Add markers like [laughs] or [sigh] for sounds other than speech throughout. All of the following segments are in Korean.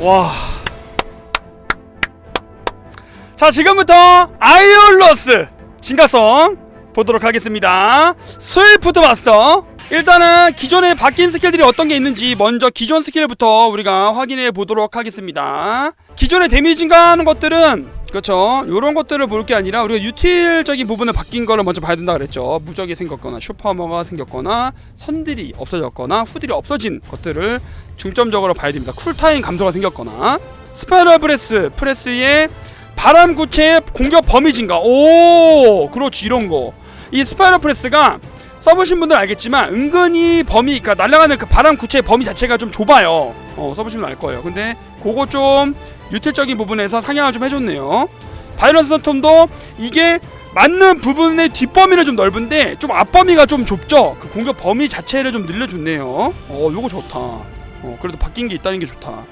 와. 자, 지금부터 아이올러스 진가성 보도록 하겠습니다. 스위프트 마스터. 일단은 기존에 바뀐 스킬들이 어떤 게 있는지 먼저 기존 스킬부터 우리가 확인해 보도록 하겠습니다. 기존에 데미지 증가하는 것들은 그렇죠. 이런 것들을 볼 게 아니라 우리가 유틸적인 부분을 바뀐 거를 먼저 봐야 된다 그랬죠. 무적이 생겼거나 슈퍼머가 생겼거나 선들이 없어졌거나 후들이 없어진 것들을 중점적으로 봐야 됩니다. 쿨타임 감소가 생겼거나 스파이럴 프레스 프레스의 바람 구체의 공격 범위 증가. 오, 그렇지 이런 거. 이 스파이럴 프레스가 써보신 분들 알겠지만 은근히 범위, 그러니까 날아가는 그 바람 구체의 범위 자체가 좀 좁아요. 어, 써보시면 알 거예요. 근데 그거 좀 유틸적인 부분에서 상향을 좀 해줬네요. 바이런스 톰도 이게 맞는 부분의 뒷범위는 좀 넓은데 좀 앞범위가 좀 좁죠. 그 공격 범위 자체를 좀 늘려줬네요. 어, 요거 좋다. 어, 그래도 바뀐 게 있다는 게 좋다.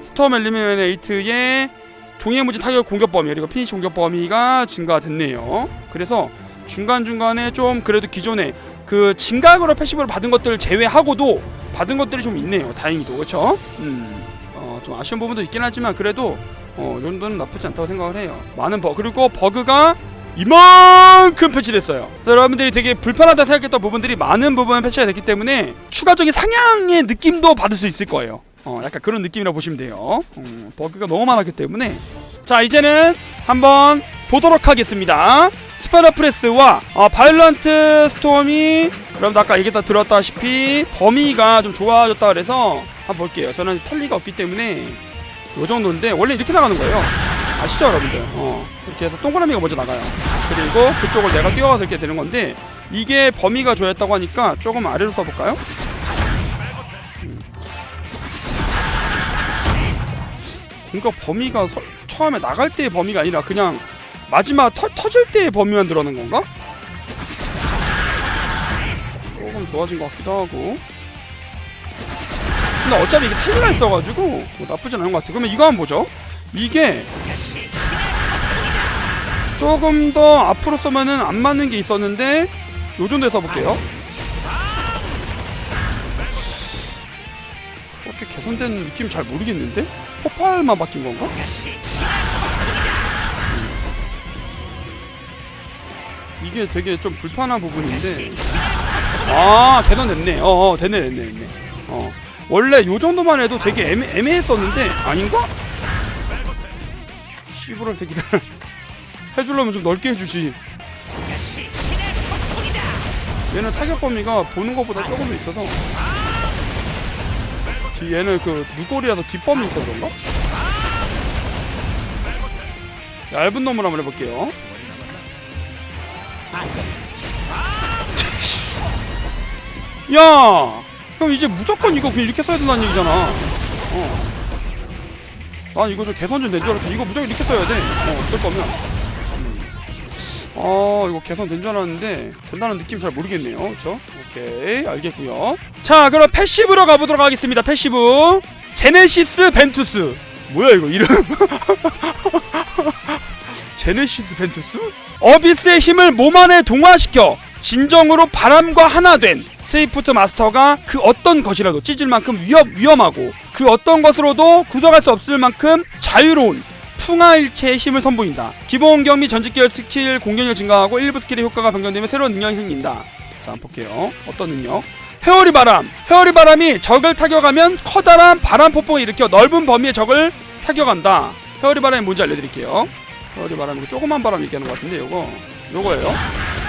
스톰 엘리미네이트의 종이의 무지 타격 공격 범위 그리고 피니시 공격 범위가 증가됐네요. 그래서 중간 중간에 좀 그래도 기존에 그 진각으로 패시브를 받은 것들을 제외하고도 받은 것들이 좀 있네요. 다행히도 그렇죠. 음, 어, 좀 아쉬운 부분도 있긴 하지만 그래도 어, 이 정도는 나쁘지 않다고 생각을 해요. 많은 버 그리고 버그가 이만큼 패치됐어요. 여러분들이 되게 불편하다 생각했던 부분들이 많은 부분 패치가 됐기 때문에 추가적인 상향의 느낌도 받을 수 있을 거예요. 어, 약간 그런 느낌이라 고 보시면 돼요. 음, 버그가 너무 많았기 때문에 자 이제는 한번 보도록 하겠습니다. 스파라 프레스와 어, 바이런트 스톰이 여러분 아까 얘기다 들었다시피 범위가 좀 좋아졌다 그래서 한번 볼게요. 저는 탈리가 없기 때문에 요 정도인데 원래 이렇게 나가는 거예요. 아시죠 여러분들? 어, 이렇게 해서 동그라미가 먼저 나가요. 그리고 그쪽을 내가 뛰어가서 이렇게 되는 건데 이게 범위가 좋아졌다고 하니까 조금 아래로 써볼까요? 그러니까 범위가 서- 처음에 나갈 때의 범위가 아니라 그냥 마지막 터, 터질 때의 범위만 들어가는 건가? 조금 좋아진 것 같기도 하고 근데 어차피 이게 텔가 있어가지고 뭐 나쁘진 않은 것 같아 그러면 이거 한번 보죠 이게 조금 더 앞으로 써면은 안 맞는 게 있었는데 요 정도에 써볼게요 그렇게 개선된 느낌 잘 모르겠는데? 폭발만 바뀐 건가? 이게 되게 좀 불편한 부분인데. 아 개선됐네. 어, 어 됐네 됐네 됐네. 어. 원래 요 정도만 해도 되게 애매, 애매했었는데 아닌가? 씨부럴 새끼들. [laughs] 해주려면 좀 넓게 해주지. 얘는 타격 범위가 보는 것보다 조금 더 있어서. 뒤- 얘는 그 무골이라서 뒷범위 있어서 그런가? 얇은 놈을 한번 해볼게요 야! 형 이제 무조건 이거 그냥 이렇게 써야 된다는 얘기잖아. 어. 난 이거 좀 개선 좀 된 줄 알았더니 이거 무조건 이렇게 써야 돼. 어, 쓸 거면 음. 아 이거 개선 된 줄 알았는데 된다는 느낌 잘 모르겠네요. 그쵸? 오케이. 알겠고요. 자 그럼 패시브로 가보도록 하겠습니다. 패시브. 제네시스 벤투스. 뭐야 이거 이름? [laughs] 제네시스 벤투스? 어비스의 힘을 몸 안에 동화시켜 진정으로 바람과 하나 된 스위프트 마스터가 그 어떤 것이라도 찢을 만큼 위험, 위험하고 그 어떤 것으로도 구속할 수 없을 만큼 자유로운 풍화일체의 힘을 선보인다. 기본 경미 전직 계열 스킬 공격력 증가하고 일부 스킬의 효과가 변경되면 새로운 능력이 생긴다. 자, 한번 볼게요. 어떤 능력? 회오리 바람. 회오리 바람이 적을 타격하면 커다란 바람 폭풍을 일으켜 넓은 범위의 적을 타격한다. 회오리 바람이 뭔지 알려드릴게요. 회오리 바람이 조그만 바람 얘기하는 것 같은데 요거 요거예요.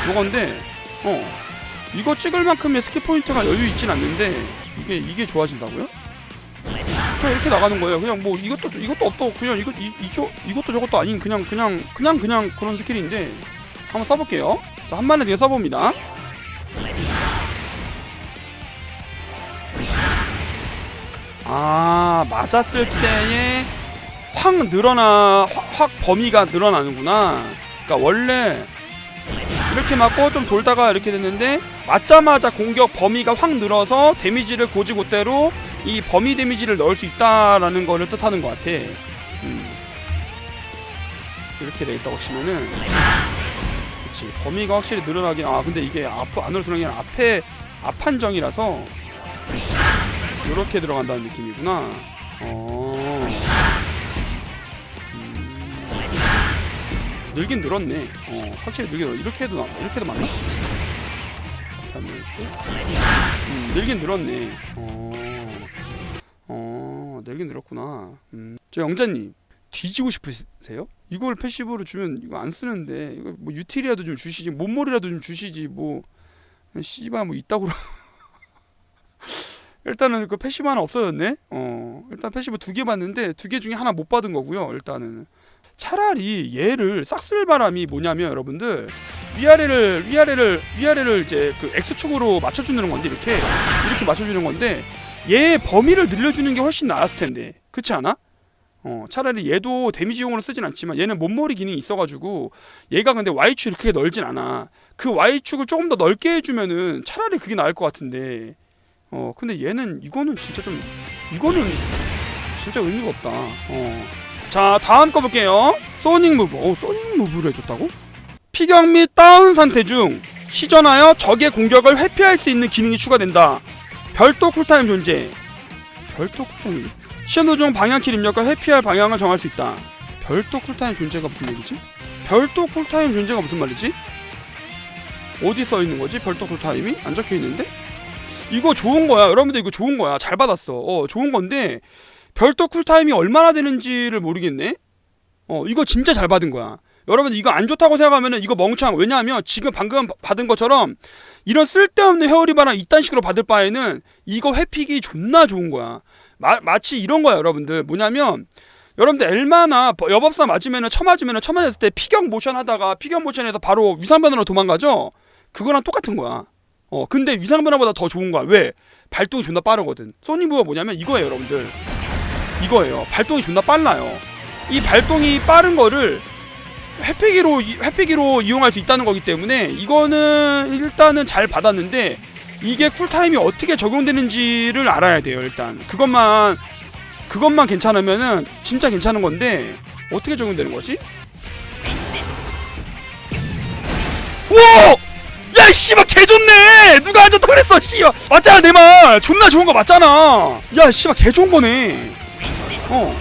요건데 어 이거 찍을 만큼의 스킬 포인트가 여유 있진 않는데 이게 이게 좋아진다고요? 그냥 이렇게 나가는 거예요. 그냥 뭐 이것도 저- 이것도 없고 그냥 이거 이 이쪽 이것도 저것도 아닌 그냥 그냥 그냥 그냥 그런 스킬인데 한번 써볼게요. 자한 마리 뒤에 써봅니다. 아 맞았을 때에 확 늘어나 확, 확 범위가 늘어나는구나. 그러니까 원래 이렇게 맞고 좀 돌다가 이렇게 됐는데 맞자마자 공격 범위가 확 늘어서 데미지를 고지고대로 이 범위 데미지를 넣을 수 있다라는 거를 뜻하는 것 같아. 음. 이렇게 되겠다고 치면은 그치 범위가 확실히 늘어나긴 아 근데 이게 앞 안으로 들어가는 게 앞에 앞판정이라서 이렇게 들어간다는 느낌이구나. 어. 늘긴 늘었네 어 확실히 늘긴 이렇게 해도 나 이렇게 해도 맞나? 음, 늘긴 늘었네 어, 어 늘긴 늘었구나 음. 저 영자님 뒤지고 싶으세요? 이걸 패시브로 주면 이거 안 쓰는데 이거 뭐 유틸이라도 좀 주시지 몸머리라도 좀 주시지 뭐 씨발 뭐 이따구로 [laughs] 일단은 그 패시브 하나 없어졌네. 어 일단 패시브 두개 받는데 두 개 중에 하나 못 받은 거고요. 일단은 차라리 얘를 싹 쓸 바람이 뭐냐면 여러분들 위아래를 위아래를 위아래를 이제 그 x축으로 맞춰주는 건데 이렇게 이렇게 맞춰주는 건데 얘 범위를 늘려주는 게 훨씬 나았을 텐데. 그렇지 않아? 어 차라리 얘도 데미지용으로 쓰진 않지만 얘는 몸머리 기능이 있어가지고 얘가 근데 y축이 그렇게 넓진 않아. 그 y축을 조금 더 넓게 해주면은 차라리 그게 나을 것 같은데. 어 근데 얘는 이거는 진짜 좀 이거는 진짜 의미가 없다. 어 자 다음 거 볼게요 소닉 무브 어 소닉 무브를 해줬다고? 피격 및 다운 상태 중 시전하여 적의 공격을 회피할 수 있는 기능이 추가된다 별도 쿨타임 존재 별도 쿨타임 시연도 중 방향키 입력과 회피할 방향을 정할 수 있다 별도 쿨타임 존재가 무슨 얘기지? 별도 쿨타임 존재가 무슨 말이지? 어디 써 있는 거지? 별도 쿨타임이? 안 적혀 있는데? 이거 좋은 거야. 여러분들 이거 좋은 거야. 잘 받았어. 어, 좋은 건데 별도 쿨타임이 얼마나 되는지를 모르겠네. 어, 이거 진짜 잘 받은 거야. 여러분 이거 안 좋다고 생각하면은 이거 멍청. 왜냐하면 지금 방금 받은 것처럼 이런 쓸데없는 헤어리바랑 이딴 식으로 받을 바에는 이거 회픽이 존나 좋은 거야. 마, 마치 이런 거야, 여러분들. 뭐냐면 여러분들 엘마나 여법사 맞으면은 쳐맞으면은 쳐맞았을 때 피격 모션 하다가 피격 모션에서 바로 위산변으로 도망가죠. 그거랑 똑같은 거야. 어 근데 위상변화보다 더 좋은 거야 왜 발동이 존나 빠르거든 소니부가 뭐냐면 이거예요 여러분들 이거예요 발동이 존나 빨라요 이 발동이 빠른 거를 회피기로 이- 회피기로 이용할 수 있다는 거기 때문에 이거는 일단은 잘 받았는데 이게 쿨타임이 어떻게 적용되는지를 알아야 돼요 일단 그것만 그것만 괜찮으면은 진짜 괜찮은 건데 어떻게 적용되는 거지? 와! 야, 이 씨발 개 좋네. 누가 안 좋다 그랬어, 씨발. 맞잖아, 내 말. 존나 좋은 거 맞잖아. 야, 씨발 개 좋은 거네. 어.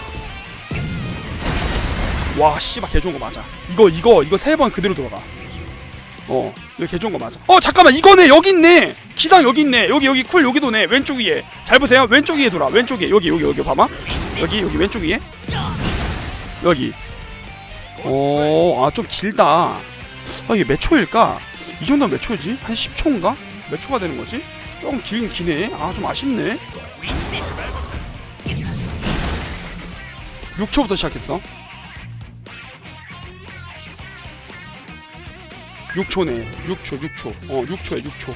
와, 씨발 개 좋은 거 맞아. 이거 이거 이거 세 번 그대로 돌아가. 어, 이거 개 좋은 거 맞아. 어, 잠깐만, 이거네. 여기 있네. 기상 여기 있네. 여기 여기 쿨 여기 도네. 왼쪽 위에. 잘 보세요. 왼쪽 위에 돌아. 왼쪽 위에. 여기 여기 여기 봐봐. 여기 여기 왼쪽 위에. 여기. 오, 아좀 길다. 아 이게 몇 초일까? 이 정도면 몇 초지? 한 10초인가? 몇 초가 되는 거지? 조금 길긴 기네. 아 좀 아쉽네. 6초부터 시작했어. 6초네. 6초, 6초. 어, 6초에 6초.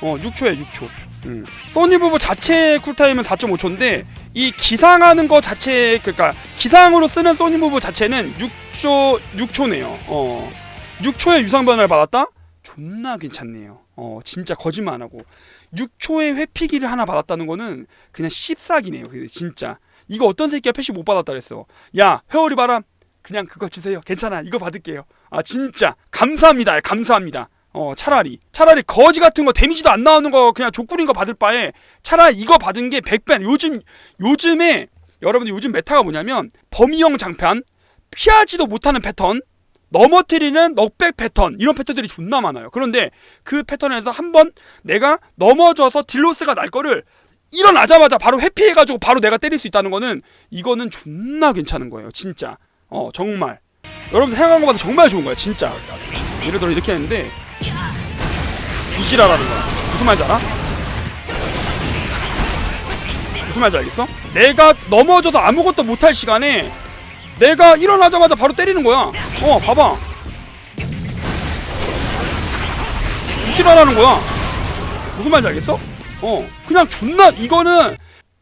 어, 6초에 6초. 음. 소니 부부 자체 쿨타임은 4.5초인데 이 기상하는 거 자체 그러니까 기상으로 쓰는 소니 부부 자체는 6초 6초네요. 어. 6초의 유상 변화를 받았다? 존나 괜찮네요. 어, 진짜 거짓말 안 하고 6초의 회피기를 하나 받았다는 거는 그냥. 그게 진짜. 이거 어떤 새끼가 패시 못 받았다 그랬어. 야, 회오리 바람 그냥 그거 주세요. 괜찮아. 이거 받을게요. 아, 진짜 감사합니다. 감사합니다. 어, 차라리 차라리 거지 같은 거 데미지도 안 나오는 거 그냥 족구린 거 받을 바에 차라리 이거 받은 게 100배. 요즘 요즘에 여러분들 요즘 메타가 뭐냐면 범위형 장판 피하지도 못하는 패턴 넘어뜨리는 넉백 패턴 이런 패턴들이 존나 많아요. 그런데 그 패턴에서 한번 내가 넘어져서 딜로스가 날 거를 일어나자마자 바로 회피해가지고 바로 내가 때릴 수 있다는 거는 이거는 존나 괜찮은 거예요. 진짜. 어 정말. 여러분 생각한 것보다 정말 좋은 거야. 진짜. 예를 들어 이렇게 했는데 이지라라는 거야. 무슨 말인지 알아? 무슨 말인지 알겠어? 내가 넘어져서 아무것도 못할 시간에 내가 일어나자마자 바로 때리는 거야. 어, 봐봐. 무시하라는 거야. 무슨 말인지 알겠어? 어, 그냥 존나 이거는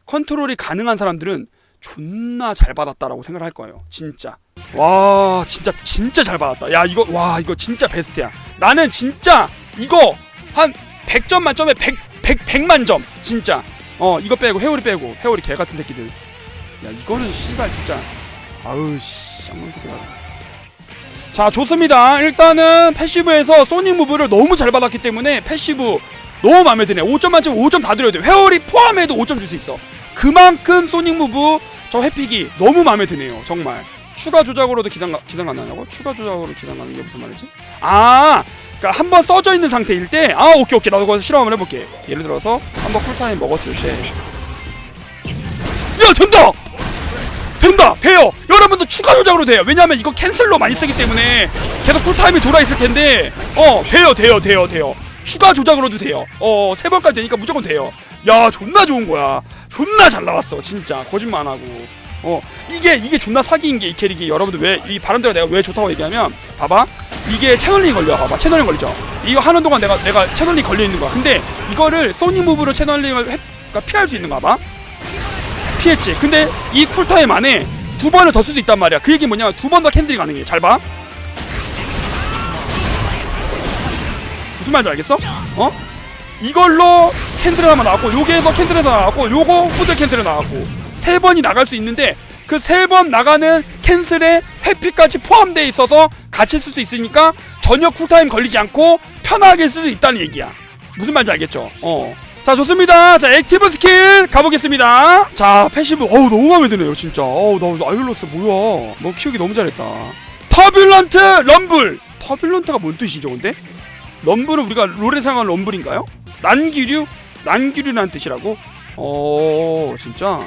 컨트롤이 가능한 사람들은 존나 잘 받았다라고 생각을 할 거예요. 진짜. 와, 진짜 진짜 잘 받았다. 야, 이거 와, 이거 진짜 베스트야. 나는 진짜 이거 한 100점 만점에 100 100 100만 점. 진짜. 어, 이거 빼고 회오리 빼고 회오리 개 같은 새끼들. 야, 이거는 씨발 진짜 아우 씨 쌍문 새끼다. 자 좋습니다. 일단은 패시브에서 소닉 무브를 너무 잘 받았기 때문에 패시브 너무 마음에 드네. 5점 만점 5점 다 드려야 돼. 회오리 포함해도 5점 줄 수 있어. 그만큼 소닉 무브 저 회픽이 너무 마음에 드네요. 정말 추가 조작으로도 기당 기당 가능하냐고? 추가 조작으로 기당 가는 게 무슨 말이지? 아, 그러니까 한 번 써져 있는 상태일 때, 아 오케이 오케이 나도 거기서 실험 한번 해볼게. 예를 들어서 한 번 쿨타임 먹었을 때, 야 된다, 된다, 돼요. 여러분도 추가 조작으로 돼요. 왜냐하면 이거 캔슬로 많이 쓰기 때문에 계속 쿨타임이 돌아 있을 텐데, 어 돼요, 돼요, 돼요, 돼요. 추가 조작으로도 돼요. 어 세 번까지 되니까 무조건 돼요. 야 존나 좋은 거야. 존나 잘 나왔어, 진짜. 거짓말 안 하고. 어 이게 이게 존나 사기인 게 이 캐릭이 여러분들 왜 이 바람대가 내가 왜 좋다고 얘기하면 봐봐. 이게 채널링 걸려 봐봐. 채널링 걸리죠? 이거 하는 동안 내가 내가 채널링 걸려 있는 거야. 근데 이거를 소니 무브로 채널링을 해, 그러니까 피할 수 있는 거 봐봐. 피했지. 근데 이 쿨타임 안에 두 번을 더 쓸 수 있단 말이야. 그 얘기 뭐냐면 두 번 더 캔들이 가능해. 잘 봐 무슨 말인지 알겠어? 어? 이걸로 캔슬 하나 나왔고 요게에서 캔슬 하나 나왔고 요거 후드 캔슬이 나왔고 세 번이 나갈 수 있는데 그 세 번 나가는 캔슬에 회피까지 포함되어 있어서 같이 쓸 수 있으니까 전혀 쿨타임 걸리지 않고 편하게 쓸 수 있다는 얘기야 무슨 말인지 알겠죠? 어. 자 좋습니다 자 액티브 스킬 가보겠습니다 자 패시브 어우 너무 마음에 드네요 진짜 어우 나 아이올로스 뭐야 너 키우기 너무 잘했다 터뷸런트 럼블 터뷸런트가 뭔 뜻이죠 근데? 럼블은 우리가 롤에 사용한 럼블인가요? 난기류? 난기류라는 뜻이라고? 어 진짜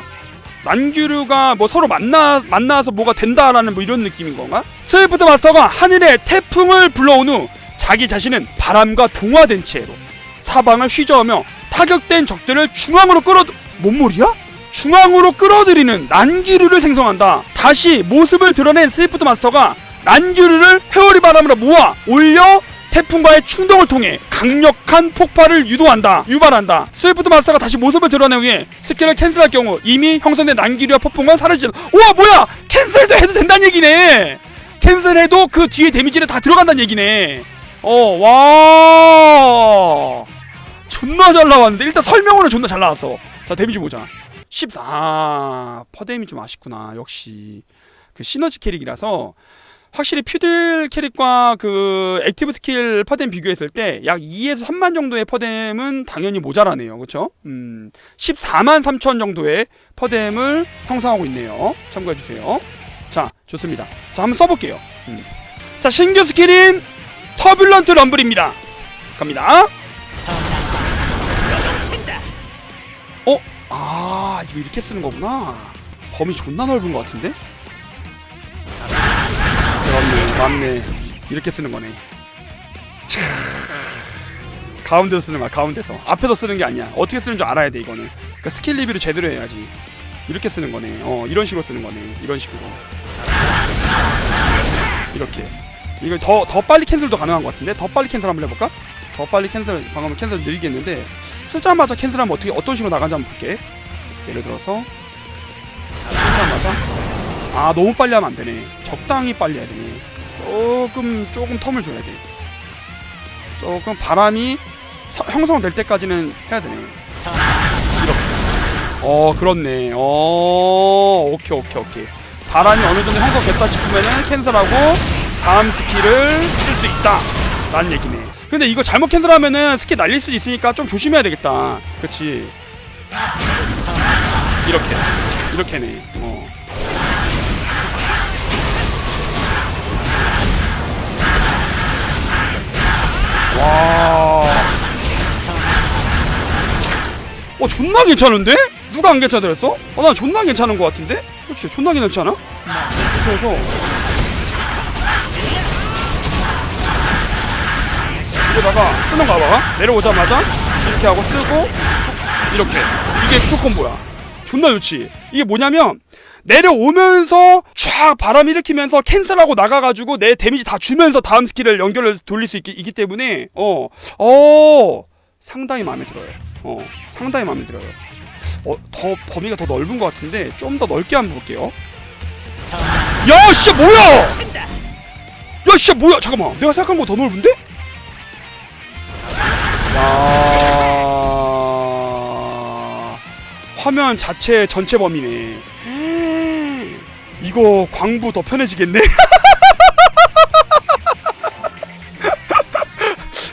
난기류가 뭐 서로 만나 만나서 뭐가 된다라는 뭐 이런 느낌인 건가? 스위프트 마스터가 하늘에 태풍을 불러온 후 자기 자신은 바람과 동화된 채로 사방을 휘저으며 타격된 적들을 중앙으로 끌어 뭔 말이야? 중앙으로 끌어들이는 난기류를 생성한다. 다시 모습을 드러낸 스위프트 마스터가 난기류를 회오리 바람으로 모아 올려 태풍과의 충동을 통해 강력한 폭발을 유도한다. 유발한다. 스위프트 마스터가 다시 모습을 드러낸 후에 스킬을 캔슬할 경우 이미 형성된 난기류와 폭풍은 사라지는. 우와 뭐야? 캔슬도 해도 된다는 얘기네. 캔슬해도 그 뒤에 데미지는 다 들어간다는 얘기네. 어 와. 존나 잘 나왔는데 일단 설명으로 존나 잘 나왔어. 자 데미지 보자. 14. 아, 퍼뎀이 좀 아쉽구나. 역시 그 시너지 캐릭이라서 확실히 퓨들 캐릭과 그 액티브 스킬 퍼뎀 비교했을 때 약 2에서 3만 정도의 퍼뎀은 당연히 모자라네요. 그렇죠? 음. 14만 3천 정도의 퍼뎀을 형성하고 있네요. 참고해 주세요. 자, 좋습니다. 자, 한번 써 볼게요. 음. 자, 신규 스킬인 터뷸런트 럼블입니다. 갑니다. 어? 아 이거 이렇게 쓰는 거구나 범위 존나 넓은 것 같은데? 맞네. 이렇게 쓰는 거네. 차. 가운데서 쓰는 거야 가운데서. 앞에서 쓰는 게 아니야. 어떻게 쓰는 줄 알아야 돼 이거는. 그러니까 스킬 리뷰를 제대로 해야지. 이렇게 쓰는 거네. 어 이런 식으로 쓰는 거네. 이런 식으로. 이렇게. 이거 더, 더 빨리 캔슬도 가능한 것 같은데? 더 빨리 캔슬 한번 해볼까? 더 빨리 캔슬 방금 캔슬 느리겠는데 쓰자마자 캔슬하면 어떻게 어떤 식으로 나가는지 한번 볼게. 예를 들어서. 쓰자마자. 아 너무 빨리 하면 안 되네. 적당히 빨리 해야 되네. 조금 조금 텀을 줘야 돼. 조금 바람이 서- 형성될 때까지는 해야 되네. 어 그렇네. 어 오케이 오케이 오케이. 바람이 어느 정도 형성됐다 싶으면은 캔슬하고 다음 스킬을 쓸 수 있다. 라는 얘기네. 근데 이거 잘못 캔슬하면은 스킬 날릴 수도 있으니까 좀 조심해야 되겠다. 그치? 이렇게. 이렇게네. 어. 와. 어, 존나 괜찮은데? 누가 안 괜찮다 그랬어? 어, 난 존나 괜찮은 것 같은데? 그렇지, 존나 괜찮아? 그래서 여기다가 쓰는 거 봐봐 내려오자마자 이렇게 하고 쓰고 이렇게 이게 투콤보야 존나 좋지 이게 뭐냐면 내려오면서 쫙 바람 일으키면서 캔슬하고 나가가지고 내 데미지 다 주면서 다음 스킬을 연결을 돌릴 수 있기, 있기 때문에 어, 어 상당히 마음에 들어요. 어 상당히 마음에 들어요. 어, 더 범위가 더 넓은 것 같은데 좀 더 넓게 한번 볼게요. 야 진짜 뭐야! 야 진짜 뭐야! 잠깐만 내가 생각한 거 더 넓은데? 야. 화면 자체 전체 범위네. 이거 광부 더 편해지겠네. [laughs]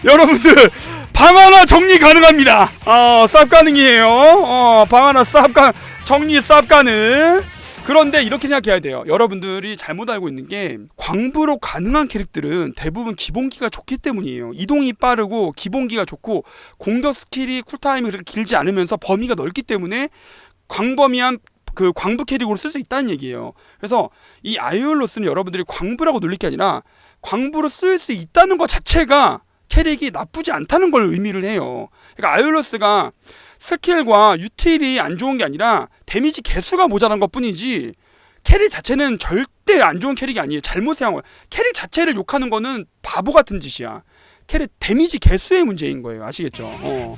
여러분들 방 하나 정리 가능합니다. 어, 쌉 가능이에요. 어, 방 하나 쌉 가 정리 쌉 가능. 그런데 이렇게 생각해야 돼요. 여러분들이 잘못 알고 있는 게 광부로 가능한 캐릭들은 대부분 기본기가 좋기 때문이에요. 이동이 빠르고 기본기가 좋고 공격 스킬이 쿨타임이 그렇게 길지 않으면서 범위가 넓기 때문에 광범위한 그 광부 캐릭으로 쓸 수 있다는 얘기예요. 그래서 이 아이올로스는 여러분들이 광부라고 놀릴 게 아니라 광부로 쓸 수 있다는 것 자체가 캐릭이 나쁘지 않다는 걸 의미를 해요. 그러니까 아이올로스가 스킬과 유틸이 안 좋은 게 아니라 데미지 개수가 모자란 것 뿐이지 캐릭 자체는 절대 안 좋은 캐릭이 아니에요. 잘못 생각한 거예요. 캐릭 자체를 욕하는 거는 바보 같은 짓이야. 캐릭 데미지 개수의 문제인 거예요. 아시겠죠? 어.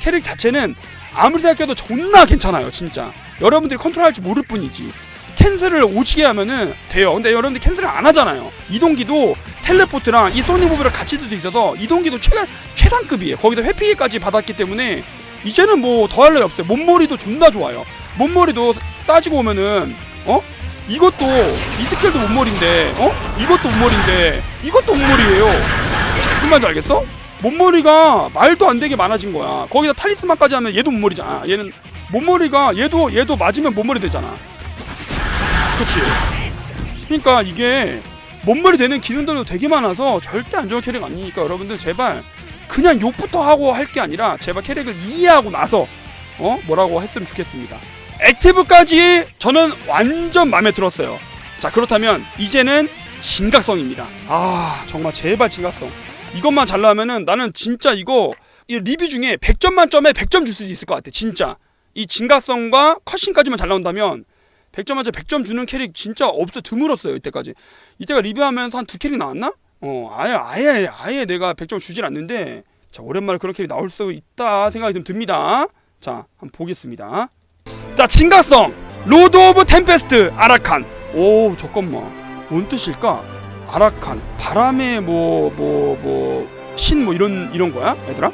캐릭 자체는 아무리 생각해도 존나 괜찮아요. 진짜. 여러분들이 컨트롤할 줄 모를 뿐이지. 캔슬을 오지게 하면은 돼요. 근데 여러분들 캔슬을 안 하잖아요. 이동기도 텔레포트랑 이 소닉 무브를 같이 쓸 수 있어서 이동기도 최, 최상급이에요. 거기다 회피기까지 받았기 때문에 이제는 뭐 더할 나위 없어요. 몸머리도 존나 좋아요. 몸머리도 따지고 보면은 어? 이것도 이 스킬도 몸머리인데 어? 이것도 몸머리인데 이것도 몸머리예요. 무슨 말인지 알겠어? 몸머리가 말도 안 되게 많아진 거야. 거기다 탈리스만까지 하면 얘도 몸머리잖아. 얘는 몸머리가 얘도 얘도 맞으면 몸머리 되잖아. 그렇지. 그러니까 이게 몸머리 되는 기능들도 되게 많아서 절대 안 좋은 캐릭 아니니까 여러분들 제발 그냥 욕부터 하고 할 게 아니라 제발 캐릭을 이해하고 나서 어 뭐라고 했으면 좋겠습니다. 액티브까지 저는 완전 마음에 들었어요. 자 그렇다면 이제는 진각성입니다. 아 정말 제발 진각성. 이것만 잘 나오면은 나는 진짜 이거 이 리뷰 중에 100점 만점에 100점 줄 수도 있을 것 같아. 진짜 이 진각성과 컷신까지만 잘 나온다면 100점 만점 100점 주는 캐릭 진짜 없어 드물었어요 이때까지. 이때가 리뷰하면서 한 두 캐릭 나왔나? 어 아예 아예 아예 내가 100점 주진 않는데 자 오랜만에 그런 캐릭 나올 수 있다 생각이 좀 듭니다. 자 한번 보겠습니다. 자 진각성 로드 오브 템페스트 아라칸. 오 잠깐만 뭔 뜻일까? 아라칸 바람의 뭐 뭐 뭐 신뭐 이런 이런 거야 얘들아?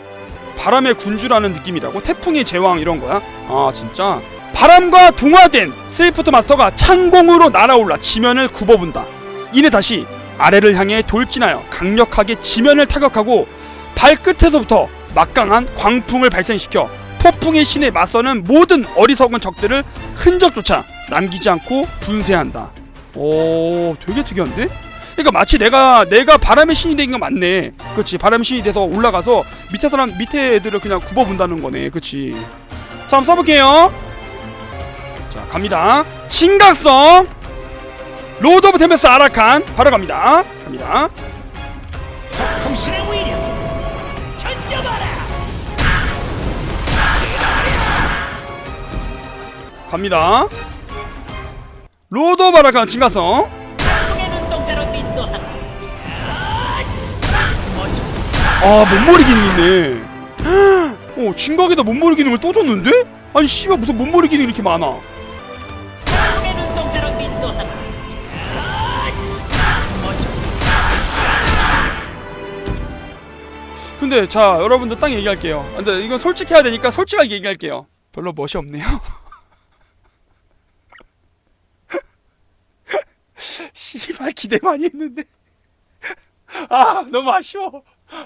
바람의 군주라는 느낌이라고 태풍의 제왕 이런 거야? 아 진짜 바람과 동화된 스위프트 마스터가 창공으로 날아올라 지면을 굽어본다. 이내 다시 아래를 향해 돌진하여 강력하게 지면을 타격하고 발끝에서부터 막강한 광풍을 발생시켜 폭풍의 신에 맞서는 모든 어리석은 적들을 흔적조차 남기지 않고 분쇄한다. 오, 되게 특이한데? 그러니까 마치 내가 내가 바람의 신이 된거 맞네. 그렇지. 바람의 신이 돼서 올라가서 밑에 사람 밑에 애들을 그냥 굽어 본다는 거네. 그렇지. 자, 한번 써볼게요. 자, 갑니다. 진각성 로드 오브 템베스 아라칸 바로 갑니다. 갑니다. 통신의 위력 견뎌봐라 갑니다. 로드 오브 아라칸 진각성 아 몸머리 기능 있네. 어 진각에다 몸머리 기능을 또 줬는데? 아니 씨발 무슨 몸머리 기능 이 이렇게 많아? 근데 자 여러분들 딱 얘기할게요. 근데 이건 솔직해야 되니까 솔직하게 얘기할게요. 별로 멋이 없네요. [laughs] 씨발 기대 많이 했는데 아 너무 아쉬워.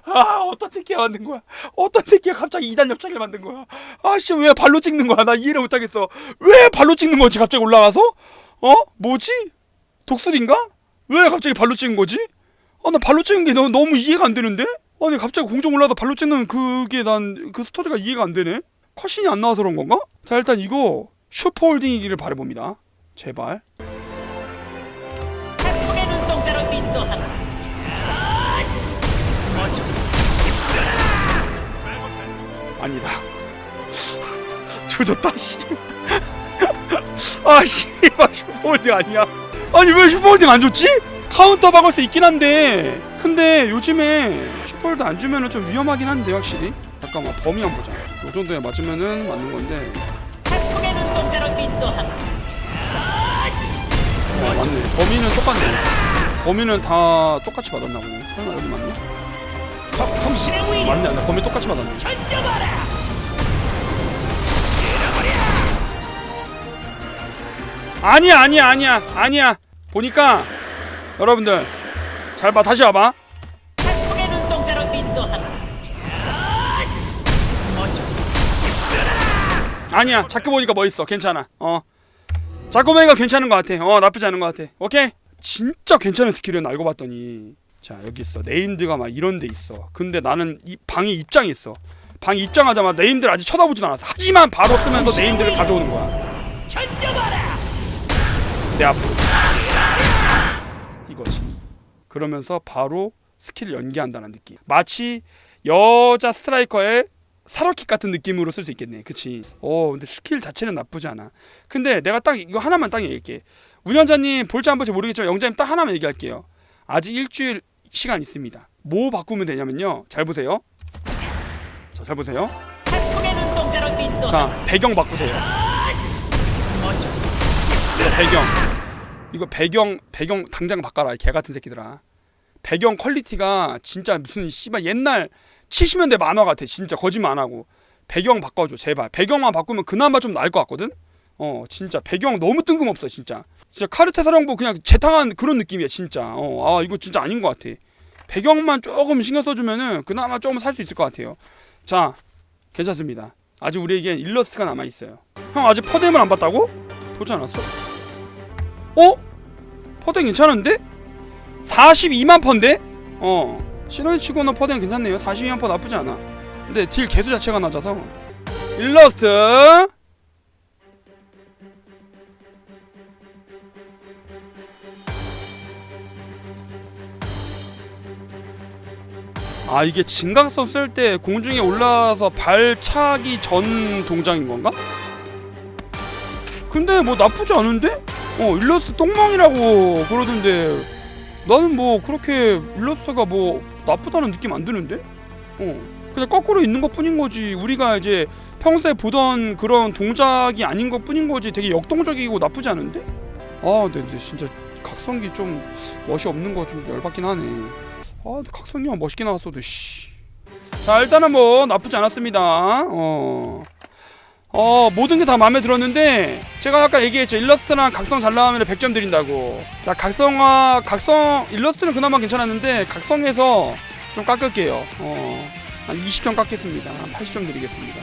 아 어떤 새끼가 만든 거야? 어떤 새끼가 갑자기 2단 엽작을 만든 거야? 아씨 왜 발로 찍는 거야? 나 이해를 못하겠어. 왜 발로 찍는 거지 갑자기 올라가서? 어 뭐지? 독수리인가? 왜 갑자기 발로 찍은 거지? 아 나 발로 찍은 게 너무, 너무 이해가 안 되는데? 아니 갑자기 공중 올라다 발로 찍는 그게 난 그 스토리가 이해가 안 되네. 컷신이 안 나와서 그런 건가? 자 일단 이거 슈퍼홀딩이기를 바라봅니다. 제발. 아니다. 조졌다 씨. 아 씨발 슈퍼홀딩 아니야. 아니 왜 슈퍼홀딩 안 줬지? 카운터 박을 수 있긴 한데 근데 요즘에 슈퍼홀딩 안 주면은 좀 위험하긴 한데 확실히. 잠깐만 범위 한번 보자. 요 정도에 맞으면은 맞는 건데. 풍의 눈동자로 인도하라 어, 맞네. 범위는 똑같네. 범위는 다 똑같이 받았나 보네. 설마 여기 맞나? 통신의 위력 맞네, 나 범위 똑같이 받았네. 견뎌봐라 아니야, 아니야, 아니야, 아니야. 보니까 여러분들 잘 봐, 다시 와봐. 풍의 눈동자로 인도하라 아니야, 자꾸 보니까 뭐 있어. 괜찮아. 어. 자코베이가 괜찮은 것 같아 어 나쁘지 않은 것 같아 오케이 진짜 괜찮은 스킬은 알고 봤더니 자 여기 있어. 네임드가 막 이런 데 있어. 근데 나는 이 방에 입장이 있어. 방 입장하자마자 네임들 아직 쳐다보진 않았어. 하지만 바로 쓰면서 네임들을 가져오는 거야. 내 앞으로. 이거지. 그러면서 바로 스킬을 연계한다는 느낌. 마치 여자 스트라이커의 사로킥 같은 느낌으로 쓸 수 있겠네. 그치? 어 근데 스킬 자체는 나쁘지 않아. 근데 내가 딱 이거 하나만 딱 얘기할게. 운영자님 볼지 안 볼지 모르겠지만 영자님 딱 하나만 얘기할게요. 아직 일주일 시간 있습니다. 뭐 바꾸면 되냐면요. 잘 보세요. 자 잘 보세요. 자 배경 바꾸세요. 이거 배경. 이거 배경 배경 당장 바꿔라 개 같은 새끼들아. 배경 퀄리티가 진짜 무슨 씨발 옛날 70년대 만화 같아. 진짜 거짓말 안 하고. 배경 바꿔줘 제발. 배경만 바꾸면 그나마 좀 나을 것 같거든? 어 진짜. 배경 너무 뜬금없어 진짜. 진짜 카르테 사령부 그냥 재탕한 그런 느낌이야 진짜. 어아 이거 진짜 아닌 것 같아 배경만 조금 신경 써주면은 그나마 조금 살 수 있을 것 같아요 자 괜찮습니다 아직 우리에겐 일러스트가 남아 있어요. 형 아직 퍼뎀을 안 봤다고? 보지 않았어? 어? 퍼뎀 괜찮은데? 42만 퍼인데? 어. 신호일 치고는 퍼뎀 괜찮네요. 42만 퍼 나쁘지 않아. 근데 딜 개수 자체가 낮아서. 일러스트. 아 이게 진강성 쓸 때 공중에 올라서 발 차기 전 동작인 건가? 근데 뭐 나쁘지 않은데? 어 일러스트 똥망이라고 그러던데 나는 뭐 그렇게 일러스트가 뭐 나쁘다는 느낌 안 드는데? 어 그냥 거꾸로 있는 것 뿐인 거지 우리가 이제 평소에 보던 그런 동작이 아닌 것 뿐인 거지 되게 역동적이고 나쁘지 않은데? 아 근데, 근데 진짜 각성기 좀 멋이 없는 거 좀 열받긴 하네 아, 근데 각성기만 멋있게 나왔어도 씨. 자, 일단은 뭐 나쁘지 않았습니다. 어. 어, 모든 게 다 마음에 들었는데 제가 아까 얘기했죠. 일러스트랑 각성 잘 나오면 100점 드린다고. 자, 각성화 각성 일러스트는 그나마 괜찮았는데 각성에서 좀 깎을게요. 어. 한 20점 깎겠습니다. 한 80점 드리겠습니다.